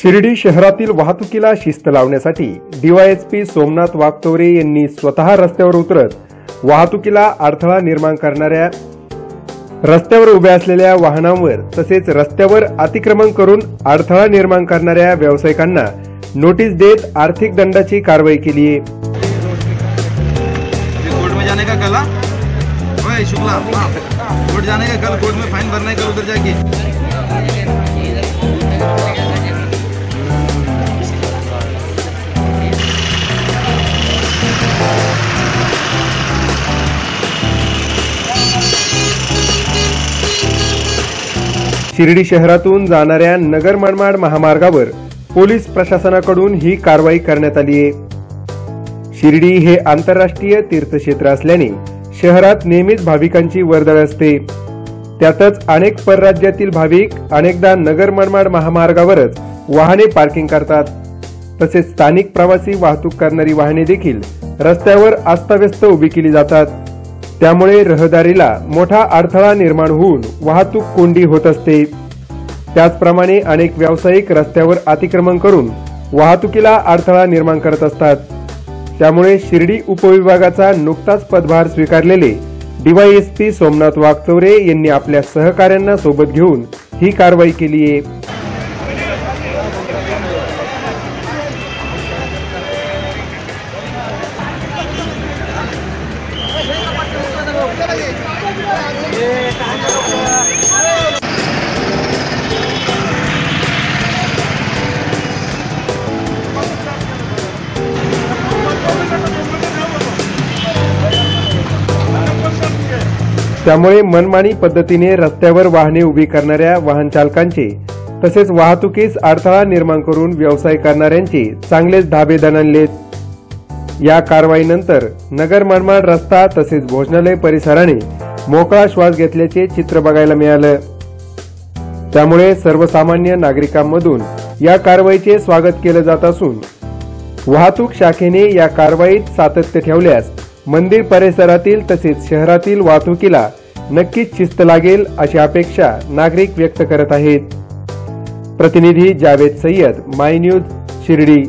शिर्डी शहरातील वाहतुकीला शिस्त लावण्यासाठी डीवायएसपी सोमनाथ वागतोरे यांनी स्वतः रस्त्यावर उतरत वाहतुकीला अडथळा निर्माण करणाऱ्या रस्त्यावर उभ्या असलेल्या वाहनांवर तसेच रस्त्यावर अतिक्रमण करून अडथळा निर्माण करणाऱ्या व्यावसायिकांना नोटीस देत आर्थिक दंडाची कारवाई केली आहे. कोर्ट में जाने का कल कोर्ट में फाइन उधर जाके। शिर्डी शहरातून जाणाऱ्या नगर मनमाड महामार्गावर पोलीस प्रशासनाकडून ही कारवाई करण्यात आली आहे. शिर्डी हे आंतरराष्ट्रीय तीर्थक्षेत्र असल्याने शहरात नेहमीच भाविकांची वर्दळ असते. त्यातच अनेक परराज्यातील भाविक अनेकदा नगर मनमाड महामार्गावरच वाहने पार्किंग करतात. तसेच स्थानिक प्रवासी वाहतूक करणारी वाहने देखील रस्त्यावर अस्ताव्यस्त उभी केली जातात. त्यामुळे रहदारीला मोठा अडथळा निर्माण होऊन वाहतूक कोंडी होत असते. त्याचप्रमाणे अनेक व्यावसायिक रस्त्यावर अतिक्रमण करून वाहतुकीला अडथळा निर्माण करत असतात. त्यामुळे शिर्डी उपविभागाचा नुकताच पदभार स्वीकारलेले डीवायएसपी सोमनाथ वागचौरे यांनी आपल्या सहकाऱ्यांना सोबत घेऊन ही कारवाई केली आहे त्यामुळे मनमानी पद्धतीने रस्त्यावर वाहने उभी करणाऱ्या वाहन चालकांचे तसेच वाहतुकीस अडथळा निर्माण करून व्यवसाय करणाऱ्यांचे चांगलेच धाबे दणाणलेत. या कारवाईनंतर नगर मनमाड रस्ता तसेच भोजनालय परिसराने मोकळा श्वास घेतल्याचे चित्र बघायला मिळालं. त्यामुळे सर्वसामान्य नागरिकांमधून या कारवाईचे स्वागत केलं जात असून वाहतूक शाखेने या कारवाईत सातत्य ठेवल्यास मंदिर परिसरातील तसेच शहरातील वाहतुकीला नक्कीच शिस्त लागेल अशी अपेक्षा नागरिक व्यक्त करत आहेत. प्रतिनिधी जावेद सय्यद माय न्यूज शिर्डी.